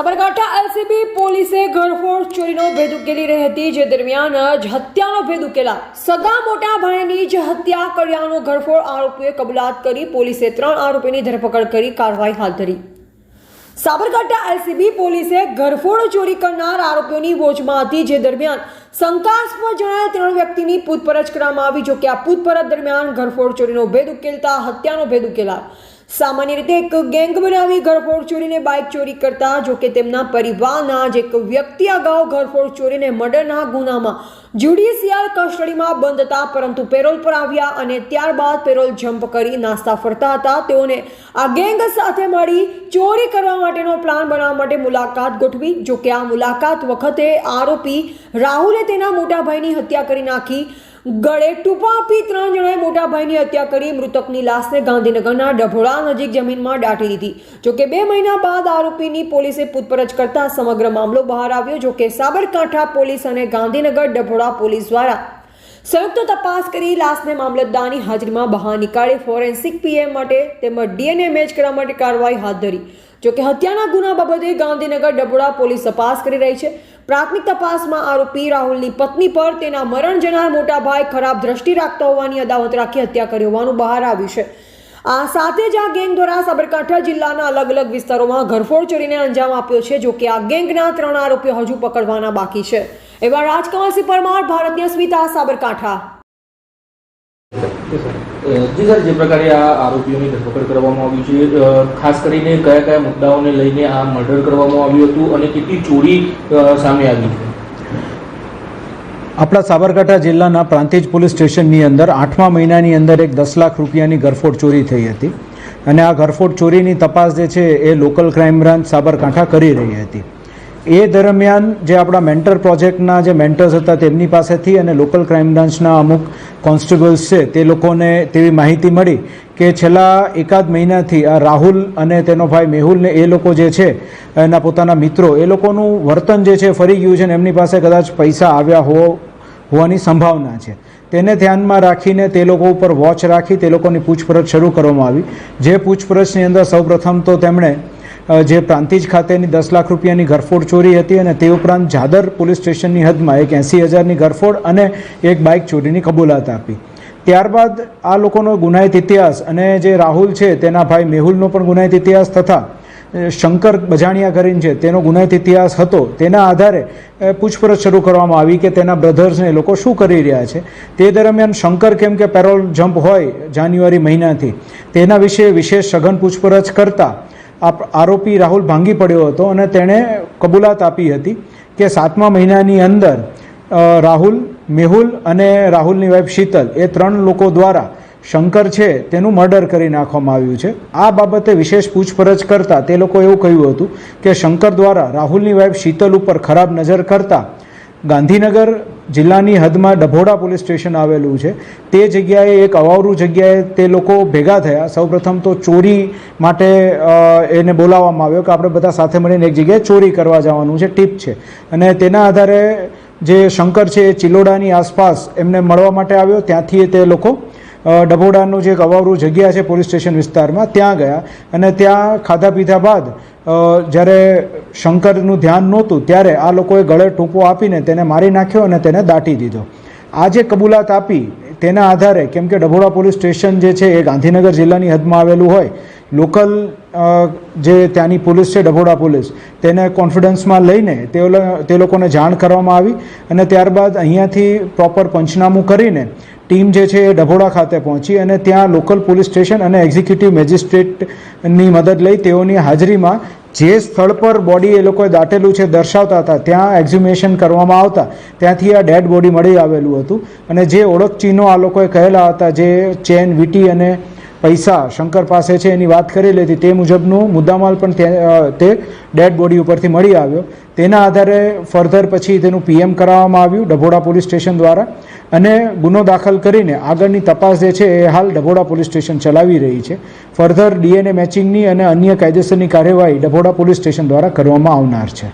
Sabarkantha LCB પોલીસે ઘરફોડ ચોરીનો ભેદ ઉકેલી રહી હતી, જે દરમિયાન જ હત્યાનો ભેદ ઉકેલા. સગા મોટા ભાઈની જ હત્યા કર્યાનો ઘરફોડ આરોપીએ કબૂલાત કરી પોલીસે ત્રણ આરોપીની ધરપકડ કરી કાર્યવાહી હાથ ધરી. સાબરકાંઠા એલસીબી પોલીસે ઘરફોડ ચોરી કરનાર આરોપીઓની વોચમાં હતી, જે દરમિયાન શંકાસ્પદ જણાયેલ ત્રણ વ્યક્તિની પૂછપરછ કરવામાં આવી જોકે આ પૂછપરછ દરમિયાન ઘરફોડ ચોરીનો ભેદ ઉકેલતા, હત્યાનો ભેદ ઉકેલા. સામાન્ય રીતે એક ગેંગ બનાવી ઘરફોડ ચોરીને બાઇક ચોરી કરતા જોકે તેમના પરિવારના જ એક વ્યક્તિ અગાઉ ઘરફોડ ચોરીને મર્ડરના ગુનામાં જ્યુડિશિયલ કસ્ટડીમાં બંધ હતા, પરંતુ પેરોલ પર આવ્યા અને ત્યારબાદ પેરોલ જમ્પ કરી નાસ્તા ફરતા હતા. તેઓને આ ગેંગ સાથે મળી ચોરી કરવા માટેનો પ્લાન બનાવવા માટે મુલાકાત ગોઠવી. જોકે આ મુલાકાત વખતે આરોપી રાહુલે તેના મોટા ભાઈની હત્યા કરી નાખી. ગળે ટૂંપા આપી ત્રણ જણાએ મોટા ભાઈની હત્યા કરી, મૃતકની લાશને ગાંધીનગરના ડભોળા નજીક જમીનમાં દાટી દીધી. જોકે બે મહિના બાદ આરોપીની પોલીસે પૂછપરછ કરતા સમગ્ર મામલો બહાર આવ્યો, જોકે સાબરકાંઠા પોલીસ અને ગાંધીનગર ડભોળા પોલીસ દ્વારા સંયુક્ત તપાસ કરી લાશને મામલતદારની હાજરીમાં બહાર નીકાળી ફોરેન્સિક પીએમ માટે તેમજ ડીએનએ મેચ કરવા માટે કાર્યવાહી હાથ ધરી. જોકે હત્યાના ગુના બાબતે ગાંધીનગર ડભોળા પોલીસ તપાસ કરી રહી છે. પ્રાથમિક તપાસમાં આરોપી રાહુલની પત્ની પર તેના મરણ જનાર મોટા ભાઈ ખરાબ દ્રષ્ટિ રાખતા હોવાની અદાવત રાખી હત્યા કરી હોવાનું બહાર આવ્યું છે. આ સાથે જ આ ગેંગ દ્વારા સાબરકાંઠા જિલ્લાના અલગ અલગ વિસ્તારોમાં ઘરફોડ ચોરીને અંજામ આપ્યો છે, જો કે આ ગેંગના ત્રણ આરોપીઓ હજુ પકડવાના બાકી છે. એવા રાજકમલસિંહ પરમાર, ભારતીય સ્મિતા, સાબરકાંઠા. જી સર, જે પ્રકારે આ આરોપીઓની ધરપકડ કરવામાં આવી છે ખાસ કરીને કયા કયા મુદ્દાઓને લઈને આ મર્ડર કરવામાં આવ્યું હતું અને કેટલી ચોરી સામે આવી છે? આપણા સાબરકાંઠા જિલ્લાના પ્રાંતિજ પોલીસ સ્ટેશનની અંદર આઠમા મહિનાની અંદર એક દસ લાખ રૂપિયાની ઘરફોડ ચોરી થઈ હતી. અને આ ઘરફોડ ચોરીની તપાસ જે છે એ લોકલ ક્રાઇમ બ્રાન્ચ સાબરકાંઠા કરી રહી હતી. એ દરમિયાન જે આપણા મેન્ટર પ્રોજેક્ટના જે મેન્ટર્સ હતા તેમની પાસેથી અને લોકલ ક્રાઇમ બ્રાન્ચના અમુક કોન્સ્ટેબલ્સ છે, તે લોકોને તેવી માહિતી મળી કે છેલ્લા એકાદ મહિનાથી આ રાહુલ અને તેનો ભાઈ મેહુલને એ લોકો જે છે, એના પોતાના મિત્રો, એ લોકોનું વર્તન જે છે ફરી ગયું છે ને એમની પાસે કદાચ પૈસા આવ્યા હો, હોવાની સંભાવના છે. તેને ધ્યાનમાં રાખીને તે લોકો ઉપર વોચ રાખી તે લોકોની પૂછપરછ શરૂ કરવામાં આવી. જે પૂછપરછની અંદર સૌપ્રથમ તો તેમણે જે પ્રાંતિજ ખાતેની દસ લાખ રૂપિયાની ઘરફોડ ચોરી હતી અને તે ઉપરાંત જાદર પોલીસ સ્ટેશનની હદમાં એક એંસી હજારની ઘરફોડ અને એક બાઇક ચોરીની કબૂલાત આપી. ત્યારબાદ આ લોકોનો ગુનાહિત ઇતિહાસ અને જે રાહુલ છે, તેના ભાઈ મેહુલનો પણ ગુનાહિત ઇતિહાસ તથા શંકર બજાણિયા કરીને છે, તેનો ગુનાહિત ઇતિહાસ હતો. તેના આધારે પૂછપરછ શરૂ કરવામાં આવી કે તેના બ્રધર્સને લોકો શું કરી રહ્યા છે. તે દરમિયાન શંકર કેમ કે પેરોલ જમ્પ હોય જાન્યુઆરી મહિનાથી. તેના વિશે વિશેષ સઘન પૂછપરછ કરતા આરોપી રાહુલ ભાંગી પડ્યો હતો અને તેણે કબૂલાત આપી હતી કે સાતમા મહિનાની અંદર રાહુલ, મેહુલ અને રાહુલની વાઇફ શીતલ એ ત્રણ લોકો દ્વારા શંકર છે તેનું મર્ડર કરી નાખવામાં આવ્યું છે. આ બાબતે વિશેષ પૂછપરછ કરતાં તે લોકો એવું કહ્યું હતું કે શંકર દ્વારા રાહુલની વાઇફ શીતલ ઉપર ખરાબ નજર કરતા ગાંધીનગર જિલ્લાની હદમાં ડભોડા પોલીસ સ્ટેશન આવેલું છે. તે જગ્યાએ એક અવાવરું જગ્યાએ તે લોકો ભેગા થયા. સૌપ્રથમ તો ચોરી માટે એને બોલાવવામાં આવ્યો કે આપણે બધા સાથે મળીને એક જગ્યાએ ચોરી કરવા જવાનું છે, ટીપ છે. અને તેના આધારે જે શંકર છે એ ચિલોડાની આસપાસ એમને મળવા માટે આવ્યો. ત્યાંથી તે લોકો ડભોડાનું જે એક અવાવરું જગ્યા છે પોલીસ સ્ટેશન વિસ્તારમાં, ત્યાં ગયા. અને ત્યાં ખાધા પીધા બાદ જ્યારે શંકરનું ધ્યાન નહોતું, ત્યારે આ લોકોએ ગળે ટૂંપો આપીને તેને મારી નાખ્યો અને તેને દાટી દીધો. આ જે કબૂલાત આપી, તેના આધારે, કેમ કે ડભોડા પોલીસ સ્ટેશન જે છે એ ગાંધીનગર જિલ્લાની હદમાં આવેલું હોય લોકલ જે ત્યાંની પોલીસ છે, ડભોડા પોલીસ, તેને કોન્ફિડન્સમાં લઈને તે તે લોકોને જાણ કરવામાં આવી અને ત્યારબાદ અહીંયાથી પ્રોપર પંચનામું કરીને ટીમ જે છે એ ડભોડા ખાતે પહોંચી અને ત્યાં લોકલ પોલીસ સ્ટેશન અને એક્ઝિક્યુટિવ મેજિસ્ટ્રેટની મદદ લઈ તેઓની હાજરીમાં જે સ્થળ પર બોડી એ લોકોએ દાટેલું છે, દર્શાવતા હતા, ત્યાં એક્ઝ્યુમેશન કરવામાં આવતા, ત્યાંથી આ ડેડ બોડી મળી આવેલું હતું અને જે ઓળખ ચિહ્નો આ લોકોએ કહેલા હતા, જે ચેન, વીટી અને પૈસા શંકર પાસે છે એની વાત કરેલી હતી તે મુજબનું મુદ્દામાલ પણ તે ડેડ બોડી ઉપરથી મળી આવ્યો. તેના આધારે ફર્ધર પછી તેનું પીએમ કરાવવામાં આવ્યું ડભોડા પોલીસ સ્ટેશન દ્વારા. અને ગુનો દાખલ કરીને આગળની તપાસ જે છે એ હાલ ડભોડા પોલીસ સ્ટેશન ચલાવી રહી છે. ફર્ધર ડીએનએ મેચિંગની અને અન્ય કાયદેસરની કાર્યવાહી ડભોડા પોલીસ સ્ટેશન દ્વારા કરવામાં આવનાર છે.